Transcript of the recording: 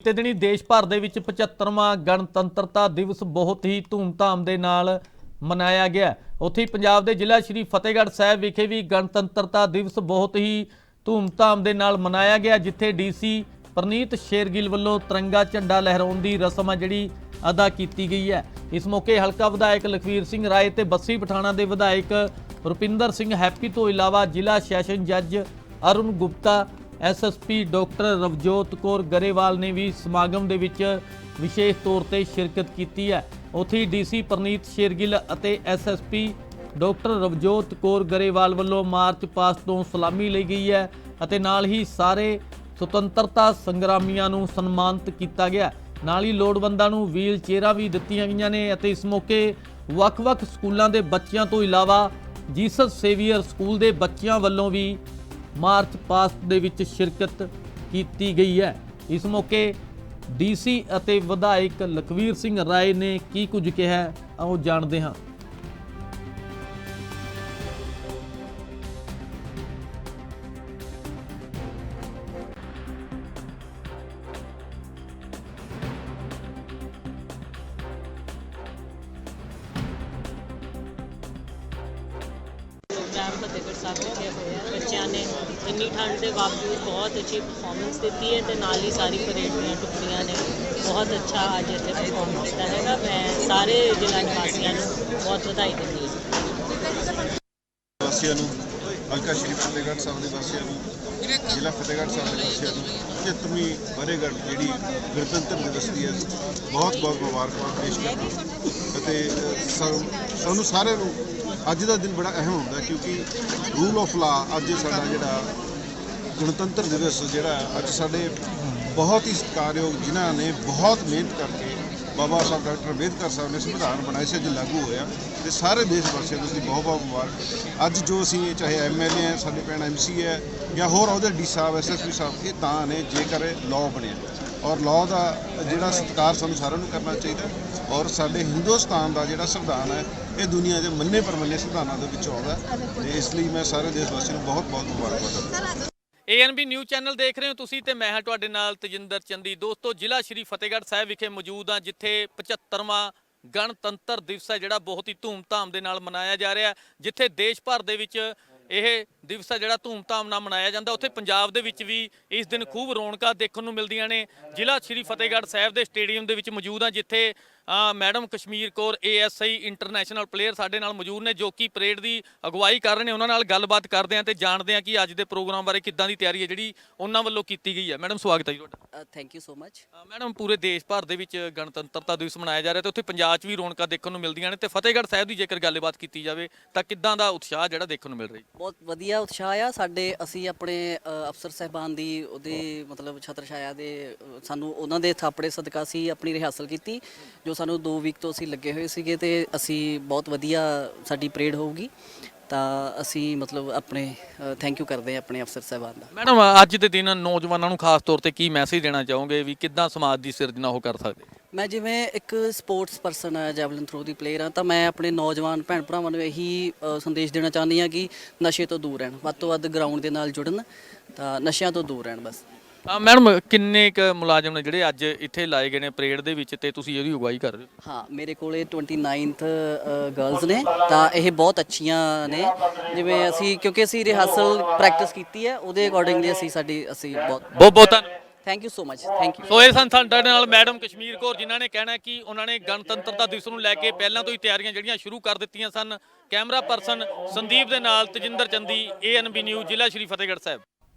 ਬੀਤੇ ਦਿਨੀ ਦੇਸ਼ ਭਰ ਦੇ ਵਿੱਚ 75ਵਾਂ ਗਣਤੰਤਰਤਾ ਦਿਵਸ ਬਹੁਤ ਹੀ ਧੂਮਧਾਮ ਦੇ ਨਾਲ ਮਨਾਇਆ ਗਿਆ ਉੱਥੇ ਹੀ ਪੰਜਾਬ ਦੇ ਜ਼ਿਲ੍ਹਾ ਸ਼੍ਰੀ ਫਤਿਹਗੜ੍ਹ ਸਾਹਿਬ ਵਿਖੇ ਵੀ ਗਣਤੰਤਰਤਾ ਦਿਵਸ ਬਹੁਤ ਹੀ ਧੂਮਧਾਮ ਦੇ ਨਾਲ ਮਨਾਇਆ ਗਿਆ, ਜਿੱਥੇ ਡੀਸੀ ਪ੍ਰਨੀਤ ਸ਼ੇਰਗਿੱਲ ਵੱਲੋਂ ਤਿਰੰਗਾ ਝੰਡਾ ਲਹਿਰਾਉਣ ਦੀ ਰਸਮ ਆ ਜਿਹੜੀ ਅਦਾ ਕੀਤੀ ਗਈ ਹੈ। ਇਸ ਮੌਕੇ ਹਲਕਾ ਵਿਧਾਇਕ ਲਖਵੀਰ ਸਿੰਘ ਰਾਏ ਤੇ ਬੱਸੀ ਪਠਾਣਾ ਦੇ ਵਿਧਾਇਕ ਰੁਪਿੰਦਰ ਸਿੰਘ ਹੈਪੀ ਤੋਂ ਇਲਾਵਾ ਜ਼ਿਲ੍ਹਾ ਸੈਸ਼ਨ ਜੱਜ ਅਰੁਣ ਗੁਪਤਾ ਐਸਐਸਪੀ ਡਾਕਟਰ ਰਵਜੋਤ ਕੌਰ ਗਰੇਵਾਲ ਨੇ ਵੀ ਸਮਾਗਮ ਦੇ ਵਿੱਚ ਵਿਸ਼ੇਸ਼ ਤੌਰ ਤੇ ਸ਼ਿਰਕਤ ਕੀਤੀ ਹੈ। ਉੱਥੇ ਡੀਸੀ ਪ੍ਰਨੀਤ ਸ਼ੇਰਗਿੱਲ ਅਤੇ ਐਸਐਸਪੀ ਡਾਕਟਰ ਰਵਜੋਤ ਕੌਰ ਗਰੇਵਾਲ ਵੱਲੋਂ ਮਾਰਚ ਪਾਸਟ ਤੋਂ ਸਲਾਮੀ ਲਈ ਗਈ ਹੈ ਅਤੇ ਨਾਲ ਹੀ ਸਾਰੇ ਸੁਤੰਤਰਤਾ ਸੰਗਰਾਮੀਆਂ ਨੂੰ ਸਨਮਾਨਿਤ ਕੀਤਾ ਗਿਆ ਨਾਲ ਹੀ ਲੋੜਵੰਦਾਂ ਨੂੰ ਵੀਲ ਚੇਅਰਾਂ ਵੀ ਦਿੱਤੀਆਂ ਗਈਆਂ ਨੇ ਅਤੇ ਇਸ ਮੌਕੇ ਵੱਖ-ਵੱਖ ਸਕੂਲਾਂ ਦੇ ਬੱਚਿਆਂ ਤੋਂ ਇਲਾਵਾ ਜੀਸਸ ਸੇਵੀਅਰ ਸਕੂਲ ਦੇ ਬੱਚਿਆਂ ਵੱਲੋਂ ਵੀ ਮਾਰਚ ਪਾਸਟ ਦੇ ਵਿੱਚ ਸ਼ਿਰਕਤ ਕੀਤੀ ਗਈ ਹੈ। ਇਸ ਮੌਕੇ ਡੀਸੀ ਅਤੇ ਵਿਧਾਇਕ ਲਖਵੀਰ ਸਿੰਘ ਰਾਏ ਨੇ ਕੀ ਕੁਝ ਕਿਹਾ ਹੈ, ਆਓ ਜਾਣਦੇ ਹਾਂ। ਪ੍ਰੋਗਰਾਮ ਫਤਿਹਗੜ੍ਹ ਸਾਹਿਬ ਵਿਖੇ ਹੋਇਆ ਬੱਚਿਆਂ ਨੇ ਇੰਨੀ ਠੰਡ ਦੇ ਬਾਵਜੂਦ ਬਹੁਤ ਅੱਛੀ ਪਰਫਾਰਮੈਂਸ ਦਿੱਤੀ ਹੈ ਤੇ ਨਾਲ ਹੀ ਸਾਰੀ ਪਰੇਡ ਦੀਆਂ ਟੁਕੜੀਆਂ ਨੇ ਬਹੁਤ ਅੱਛਾ ਅੱਜ ਇੱਥੇ ਪਰਫਾਰਮ ਕੀਤਾ ਹੈਗਾ। ਮੈਂ ਸਾਰੇ ਜ਼ਿਲ੍ਹਾ ਨਿਵਾਸੀਆਂ ਨੂੰ ਬਹੁਤ ਵਧਾਈ ਦਿੰਦੀ ਹਾਂ। ਵਾਸੀਆਂ ਨੂੰ ਹਲਕਾ ਸ਼੍ਰੀ ਫਤਿਹਗੜ੍ਹ ਸਾਹਿਬ ਦੇ ਵਾਸੀਆਂ ਨੂੰ ਜ਼ਿਲ੍ਹਾ ਫਤਿਹਗੜ੍ਹ ਸਾਹਿਬ ਦੇ ਵਾਸੀਆਂ ਨੂੰ 75ਵੀਂ ਵਰ੍ਹੇਗੜ੍ਹ ਜਿਹੜੀ ਗਣਤੰਤਰ ਦਿਵਸ ਦੀ ਹੈ ਬਹੁਤ ਬਹੁਤ ਮੁਬਾਰਕਬਾਦ ਪੇਸ਼ ਕਰਦਾ ਅਤੇ ਅ, ਤੁਹਾਨੂੰ ਸਾਰਿਆਂ ਨੂੰ ਅੱਜ ਦਾ ਦਿਨ ਬੜਾ ਅਹਿਮ ਹੁੰਦਾ ਕਿਉਂਕਿ ਰੂਲ ਆਫ ਲਾ ਅੱਜ ਸਾਡਾ ਜਿਹੜਾ ਗਣਤੰਤਰ ਦਿਵਸ ਜਿਹੜਾ ਅੱਜ ਸਾਡੇ ਬਹੁਤ ਹੀ ਸਤਿਕਾਰਯੋਗ ਜਿਨ੍ਹਾਂ ਨੇ ਬਹੁਤ ਮਿਹਨਤ ਕਰਕੇ ਬਾਬਾ ਸਾਹਿਬ ਡਾਕਟਰ ਅੰਬੇਦਕਰ ਸਾਹਿਬ ਨੇ ਸੰਵਿਧਾਨ ਬਣਾਇਆ ਸੀ, ਅੱਜ ਲਾਗੂ ਹੋਇਆ। ਤੇ ਸਾਰੇ ਦੇਸ਼ ਵਾਸੀਆਂ ਨੂੰ ਅਸੀਂ ਬਹੁਤ ਬਹੁਤ ਮੁਬਾਰਕ। ਅੱਜ ਜੋ ਅਸੀਂ ਚਾਹੇ ਐਮਐਲਏ ਹੈ, ਸਾਡੇ ਪਿੰਡ ਐਮਸੀ ਹੈ, ਜਾਂ ਹੋਰ ਉਹਦੇ ਡੀ ਸਾਹਿਬ ਐਸਐਸਪੀ ਸਾਹਿਬ, ਇਹ ਤਾਂ ਨੇ ਜੇਕਰ ਲਾਅ ਬਣਿਆ। ਔਰ ਲਾਅ ਦਾ ਜਿਹੜਾ ਸਤਿਕਾਰ ਸਾਨੂੰ ਸਾਰਿਆਂ ਨੂੰ ਕਰਨਾ ਚਾਹੀਦਾ ਔਰ ਸਾਡੇ ਹਿੰਦੁਸਤਾਨ ਦਾ ਜਿਹੜਾ ਸੰਵਿਧਾਨ ਹੈ, ਇਹ ਦੁਨੀਆ ਦੇ ਮੰਨੇ ਪਰਮੰਨੇ ਸੰਵਿਧਾਨਾਂ ਦੇ ਵਿੱਚ ਆਉਂਦਾ ਹੈ। ਤੇ ਇਸ ਲਈ ਮੈਂ ਸਾਰੇ ਦੇਸ਼ ਵਾਸੀਆਂ ਨੂੰ ਬਹੁਤ ਬਹੁਤ ਮੁਬਾਰਕਬਾਦ ਦਿੰਦਾ ਏਐਨਬੀ ਨਿਊਜ਼ ਚੈਨਲ ਦੇਖ ਰਹੇ ਹੋ ਤੁਸੀਂ ਤੇ ਮੈਂ ਹਾਂ ਤੁਹਾਡੇ ਨਾਲ ਤਜਿੰਦਰ ਚੰਦੀ। ਦੋਸਤੋ, ਜ਼ਿਲ੍ਹਾ ਸ਼੍ਰੀ ਫਤਿਹਗੜ੍ਹ ਸਾਹਿਬ ਵਿਖੇ ਮੌਜੂਦ ਹਾਂ, ਜਿੱਥੇ 75ਵਾਂ ਗਣਤੰਤਰ ਦਿਵਸ ਹੈ, ਜਿਹੜਾ ਬਹੁਤ ਹੀ ਧੂਮਧਾਮ ਦੇ ਨਾਲ ਮਨਾਇਆ ਜਾ ਰਿਹਾ ਜਿੱਥੇ ਦੇਸ਼ ਭਰ ਦੇ ਵਿੱਚ ਇਹ ਦਿਵਸ ਹੈ, ਜਿਹੜਾ ਧੂਮਧਾਮ ਨਾਲ ਮਨਾਇਆ ਜਾਂਦਾ। ਉੱਥੇ ਪੰਜਾਬ ਦੇ ਵਿੱਚ ਵੀ ਇਸ ਦਿਨ ਖੂਬ ਰੌਣਕਾਂ ਦੇਖਣ ਨੂੰ ਮਿਲਦੀਆਂ ਨੇ। ਜ਼ਿਲ੍ਹਾ ਸ਼੍ਰੀ ਫਤਿਹਗੜ੍ਹ ਸਾਹਿਬ ਦੇ ਸਟੇਡੀਅਮ ਦੇ ਵਿੱਚ ਮੌਜੂਦ ਹਾਂ, ਜਿੱਥੇ madam Kashmir Kaur ASI international player ਸਾਡੇ ਨਾਲ ਮੌਜੂਦ ਨੇ ਜੋ ਕਿ ਪਰੇਡ ਦੀ ਅਗਵਾਈ ਕਰ ਰਹੇ ਨੇ ਉਹਨਾਂ ਨਾਲ ਗੱਲਬਾਤ ਕਰਦੇ ਹਾਂ ਤੇ ਜਾਣਦੇ ਹਾਂ ਕਿ ਅੱਜ ਦੇ ਪ੍ਰੋਗਰਾਮ ਬਾਰੇ ਕਿੱਦਾਂ ਦੀ ਤਿਆਰੀ ਹੈ ਜਿਹੜੀ ਉਹਨਾਂ ਵੱਲੋਂ ਕੀਤੀ ਗਈ ਹੈ। ਮੈਡਮ ਸਵਾਗਤ ਹੈ ਜੀ ਤੁਹਾਡਾ। Thank you so much madam ਪੂਰੇ ਦੇਸ਼ ਭਰ ਦੇ ਵਿੱਚ ਗਣਤੰਤਰਤਾ ਦਿਵਸ ਮਨਾਇਆ ਜਾ ਰਿਹਾ ਤੇ ਉੱਥੇ ਪੰਜਾਬ 'ਚ ਵੀ ਰੌਣਕਾਂ ਦੇਖਣ ਨੂੰ ਮਿਲਦੀਆਂ ਨੇ ਤੇ ਫਤਿਹਗੜ੍ਹ ਸਾਹਿਬ ਦੀ ਜੇਕਰ ਗੱਲਬਾਤ ਕੀਤੀ ਜਾਵੇ ਤਾਂ ਕਿੱਦਾਂ ਦਾ ਉਤਸ਼ਾਹ ਜਿਹੜਾ ਦੇਖਣ ਨੂੰ ਮਿਲ ਰਿਹਾ ਬਹੁਤ ਵਧੀਆ ਉਤਸ਼ਾਹ ਆ। ਸਾਡੇ ਅਸੀਂ ਆਪਣੇ ਅਫਸਰ ਸਹਿਬਾਨ ਦੀ ਉਹਦੇ ਮਤਲਬ ਛਤਰ ਛਾਇਆ ਦੇ ਸਾਨੂੰ ਉਹਨਾਂ ਦੇ ਥਾਪੜੇ ਸਦਕਾ ਅਸੀਂ ਆਪਣੀ ਰਿਹਰਸਲ ਕੀਤੀ ਜੋ ਸਾਨੂੰ 2 ਵੀਕ ਤੋਂ ਅਸੀਂ ਲੱਗੇ ਹੋਏ ਸੀਗੇ ਤੇ ਅਸੀਂ ਬਹੁਤ ਵਧੀਆ ਸਾਡੀ ਪਰੇਡ ਹੋਊਗੀ। ਤਾਂ ਅਸੀਂ ਮਤਲਬ ਆਪਣੇ ਥੈਂਕ ਯੂ ਕਰਦੇ ਹਾਂ ਆਪਣੇ ਅਫਸਰ ਸਹਿਬਾਨ ਦਾ। ਮੈਡਮ ਅੱਜ ਦੇ ਦਿਨ ਨੌਜਵਾਨਾਂ ਨੂੰ ਖਾਸ ਤੌਰ ਤੇ ਕੀ ਮੈਸੇਜ ਦੇਣਾ ਚਾਹੋਗੇ ਵੀ ਕਿੱਦਾਂ ਸਮਾਜ ਦੀ ਸਿਰਜਣਾ ਉਹ ਕਰ ਸਕਦੇ? ਮੈਂ ਜਿਵੇਂ ਇੱਕ ਸਪੋਰਟਸ ਪਰਸਨ ਆ ਜੈਵਲਿਨ ਥਰੋ ਦੀ ਪਲੇਅਰ ਆ ਤਾਂ ਮੈਂ ਆਪਣੇ ਨੌਜਵਾਨ ਭੈਣ ਭਰਾਵਾਂ ਨੂੰ ਇਹੀ ਸੰਦੇਸ਼ ਦੇਣਾ ਚਾਹੁੰਦੀ ਹਾਂ ਕਿ ਨਸ਼ੇ ਤੋਂ ਦੂਰ ਰਹਿਣ ਵੱਧ ਤੋਂ ਵੱਧ ਗਰਾਊਂਡ ਦੇ ਨਾਲ ਜੁੜਨ ਤਾਂ ਨਸ਼ਿਆਂ ਤੋਂ ਦੂਰ ਰਹਿਣ ਬਸ। ਆ ਮੈਡਮ ਕਿੰਨੇ ਕ ਮੁਲਾਜ਼ਮ ਨੇ ਜਿਹੜੇ ਅੱਜ ਇੱਥੇ ਲਾਏ ਗਏ ਨੇ ਪਰੇਡ ਦੇ ਵਿੱਚ ਤੇ ਤੁਸੀਂ ਇਹਦੀ ਅਗਵਾਈ ਕਰ ਰਹੇ ਹੋ? ਹਾਂ ਮੇਰੇ ਕੋਲੇ 29th ਗਰਲਸ ਨੇ ਤਾਂ ਇਹ ਬਹੁਤ ਅੱਛੀਆਂ ਨੇ। ਜਿਵੇਂ ਅਸੀਂ ਕਿਉਂਕਿ ਅਸੀਂ ਰਿਹਰਸਲ ਪ੍ਰੈਕਟਿਸ ਕੀਤੀ ਹੈ ਉਹਦੇ ਅਕੋਰਡਿੰਗਲੀ ਅਸੀਂ ਸਾਡੀ ਅਸੀਂ ਬਹੁਤ ਬਹੁਤ ਬਹੁਤ ਧੰਨਵਾਦ thank you so much thank you so ਇਹ ਸਨ ਸਾਡੇ ਨਾਲ ਮੈਡਮ ਕਸ਼ਮੀਰ ਕੌਰ ਜਿਨ੍ਹਾਂ ਨੇ ਕਹਿਣਾ ਕਿ ਉਹਨਾਂ ਨੇ ਗਣਤੰਤਰਤਾ ਦਿਵਸ ਨੂੰ ਲੈ ਕੇ ਪਹਿਲਾਂ ਤੋਂ ਹੀ ਤਿਆਰੀਆਂ ਜਿਹੜੀਆਂ ਸ਼ੁਰੂ ਕਰ ਦਿੱਤੀਆਂ ਸਨ। ਕੈਮਰਾ ਪਰਸਨ ਸੰਦੀਪ ਦੇ ਨਾਲ ਤਜਿੰਦਰ ਚੰਦੀ ਏਐਨਬੀ ਨਿਊਜ਼ ਜ਼ਿਲ੍ਹਾ ਸ਼੍ਰੀ ਫਤਿਹਗੜ੍ਹ ਸਾਹਿਬ।